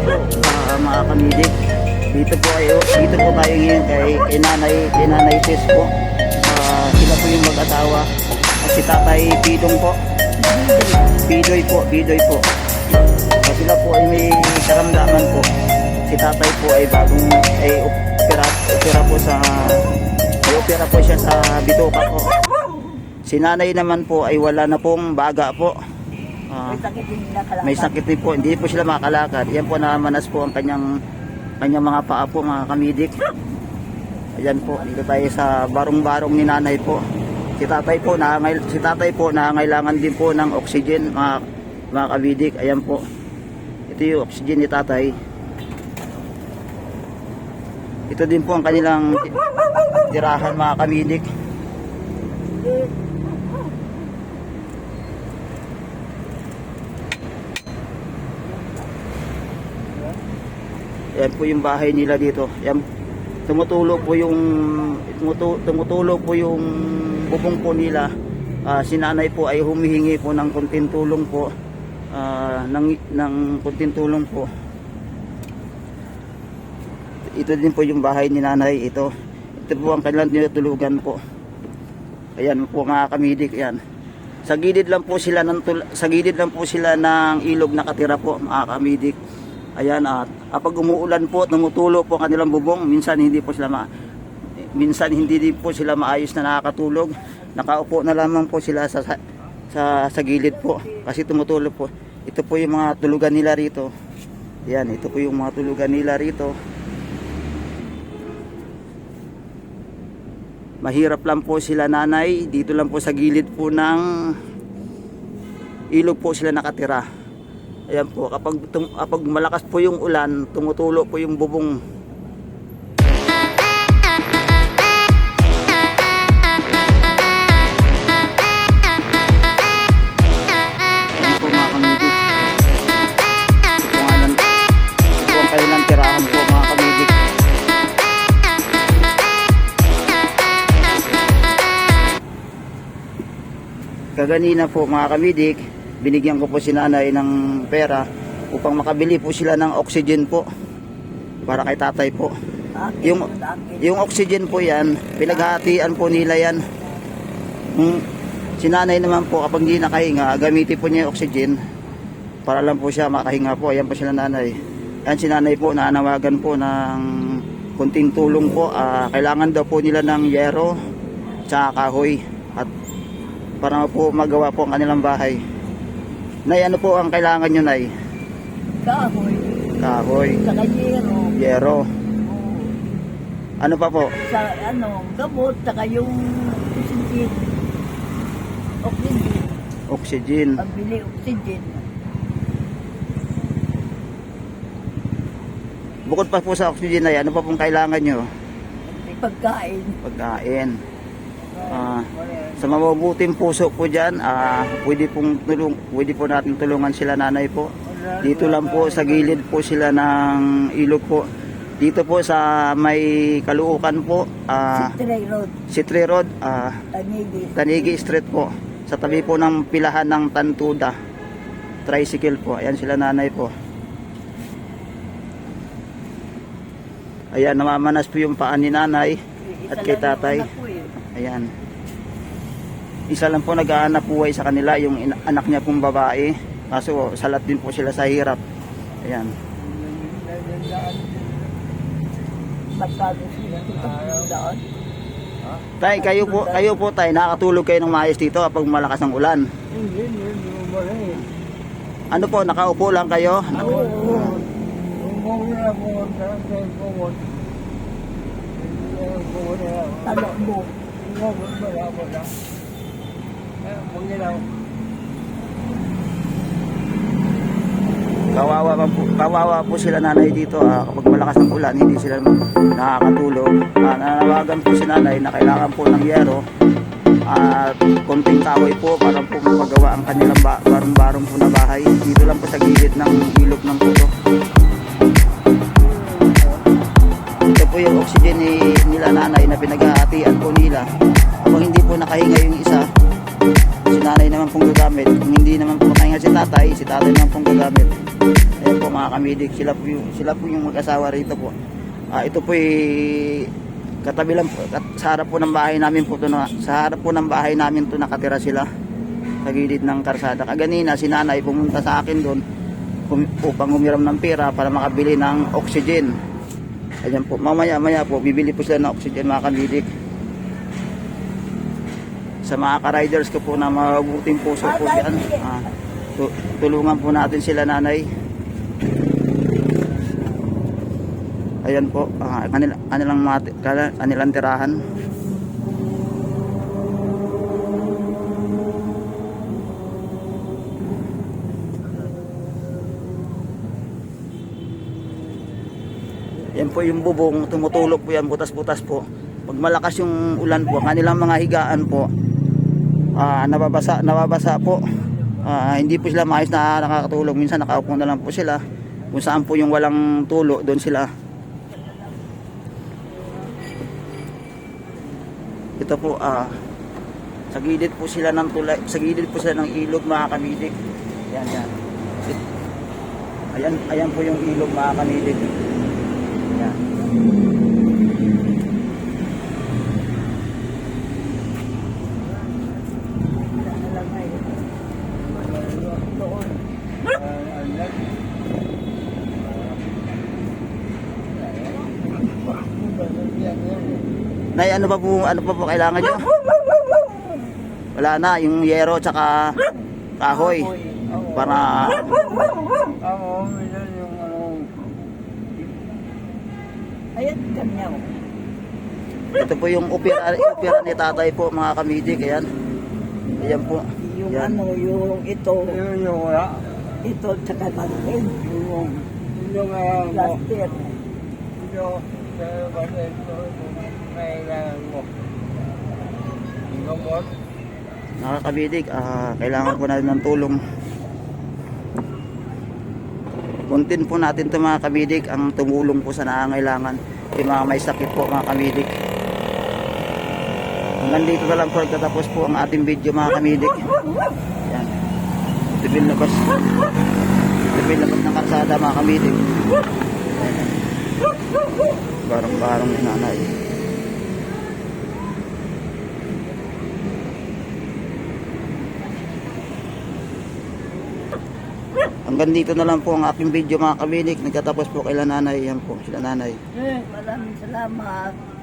po ah, mga kamidik. Dito po ay dito po tayo ngayon kay, kay nanay, kay po. Ah, sila po yung mag-asawa. At si tatay Pidong po. Pidoy po, Pidoy po. So, sila po ay may karamdaman po. Si tatay po ay bagong ay opera, opera po sa ay opera po siya sa bituka po. Si nanay naman po ay wala na pong baga po. Ah, May sakit din nakalakad. may sakit din po, hindi po sila makakalakad. Yan po namanas po ang kanyang kanyang mga paa po mga kamidik. Ayan po, dito tayo sa barong-barong ni nanay po. Si tatay po, nangangay, si tatay po nangangailangan din po ng oxygen mga, mga kamidik. Ayan po. Ito yung oxygen ni tatay. Ito din po ang kanilang ti- tirahan mga kamidik. Yan po yung bahay nila dito. Yan tumutulo po yung tumutu, tumutulo po yung bubong po nila. Ah, si nanay po ay humihingi po ng konting tulong po. Ah, ng ng konting tulong po. Ito din po yung bahay ni nanay ito. Ito po ang kanilang tinutulugan po. Ayan po mga kamidik yan. Sa gilid lang po sila ng sa gilid lang po sila ng ilog nakatira po mga kamidik. Ayan at kapag umuulan po, tumutulo po ang kanilang bubong, minsan hindi po sila ma minsan hindi din po sila maayos na nakakatulog. Nakaupo na lamang po sila sa sa, sa, sa gilid po kasi tumutulo po. Ito po yung mga tulugan nila rito. Yan, ito po yung mga tulugan nila rito. Mahirap lang po sila nanay, dito lang po sa gilid po ng ilog po sila nakatira. Ayan po, kapag, tum- kapag malakas po yung ulan, tumutulo po yung bubong. Kaganina po mga kamidik, binigyan ko po si nanay ng pera upang makabili po sila ng oxygen po para kay tatay po. Yung, yung oxygen po yan, pinaghahatian po nila yan. Kung si nanay naman po kapag hindi nakahinga, gamitin po niya yung oxygen para lang po siya makahinga po. Ayan po sila nanay. Yan si nanay po, naanawagan po ng kunting tulong po. Ah, kailangan daw po nila ng yero tsaka kahoy at para po magawa po ang kanilang bahay. Nay, ano po ang kailangan nyo, Nay? Kahoy. Kahoy, Sa kanyero. yero. Ano pa po? Sa ano, gamot. Saka yung oxygen. Oxygen. Oxygen. Pambili oxygen. Bukod pa po sa oxygen na yan, ano pa pong kailangan nyo? Pagkain. Pagkain. Ah, sa mabubuting puso po dyan, ah, pwede, pong tulong, pwede po natin tulungan sila nanay po. Dito lang po sa gilid po sila ng ilog po. Dito po sa may kaluukan po, Citray Road. Citri Road, Tanigi. Tanigi Street po. Sa tabi po ng pilahan ng Tantuda. Tricycle po. Ayan sila nanay po. Ayan, namamanas po yung paan ni nanay. At kay tatay. Ayan. Isa lang po nag-aanap buhay sa kanila, yung anak niya pong babae. Kaso salat din po sila sa hirap. Ayan. Tay, kayo po, kayo po tay, nakakatulog kayo ng maayos dito kapag malakas ang ulan. Hindi, hindi mo ba nakaupo lang kayo? Oo. Talo mo. Kawawa, po, kawawa po sila nanay dito ah, kapag malakas ang ulan, hindi sila nakakatulog. Ah, nanawagan po si nanay na kailangan po ng yero at konting kahoy po para po mapagawa ang kanilang ba- barong-barong po na bahay. Dito lang po sa gilid ng ilog ng puto. Po yung oxygen ni, nila nanay na pinaghahatian po nila. Kapag hindi po nakahinga yung isa, si nanay naman pong gagamit. Kung hindi naman po makahinga si tatay, si tatay naman pong gagamit. Ayan po mga kamidik, sila po yung, sila po yung mag-asawa rito po. Ah, ito po ay katabi lang po, kat- sa harap po ng bahay namin po to na, sa harap po ng bahay namin to nakatira sila sa gilid ng karsada. Kaganina si nanay pumunta sa akin doon kum- upang humiram ng pera para makabili ng oxygen. Ayan po, mamaya maya po bibili po sila ng oxygen mga kamidik. Sa mga ka-riders ko po na mabuting puso po yan. Ah, tu- tulungan po natin sila nanay. Ayan po, ah, kanil, kanilang, mati, kanil- kanilang tirahan. Yan po yung bubong, tumutulog po yan, butas-butas po. Pag malakas yung ulan po, kanilang mga higaan po, ah, nababasa, nababasa po. Ah, hindi po sila maayos na nakakatulog. Minsan nakaupo na lang po sila. Kung saan po yung walang tulo, doon sila. Ito po, ah, sa gilid po sila ng tulay, sa gilid po sila ng ilog mga kamidik. Yan, yan. Ayan, ayan po yung ilog mga kamidik. Yan. Nay, ano pa po, ano pa po kailangan nyo? Wala na, yung yero tsaka kahoy. Para, Oo, minsan yung ano, Ayan, kanya. ito po yung opera, opera ni tatay po, mga kamidik. Ayan. Ayan po. Yung Yan. ano, yung ito, yun yung wala. ito, tsaka natin. Yung, yung uh, mo, Plaster. yung sa basit ko, kailangan mo. Yung gamot, Mga kabidik, ah, kailangan po natin ng tulong. Kuntin po natin ito mga kabidik ang tumulong po sa nangangailangan. Yung mga may sakit po mga kabidik. Hanggang dito na lang po katapos po ang ating video mga kamidik. Yan. Tibil na bas. Tibil na bas ng karsada mga kamidik. Barang-barang ni nanay. Hanggang dito na lang po ang aking video mga kamidik. Nagkatapos po kay nanay. Yan po sila nanay. Eh, maraming salamat.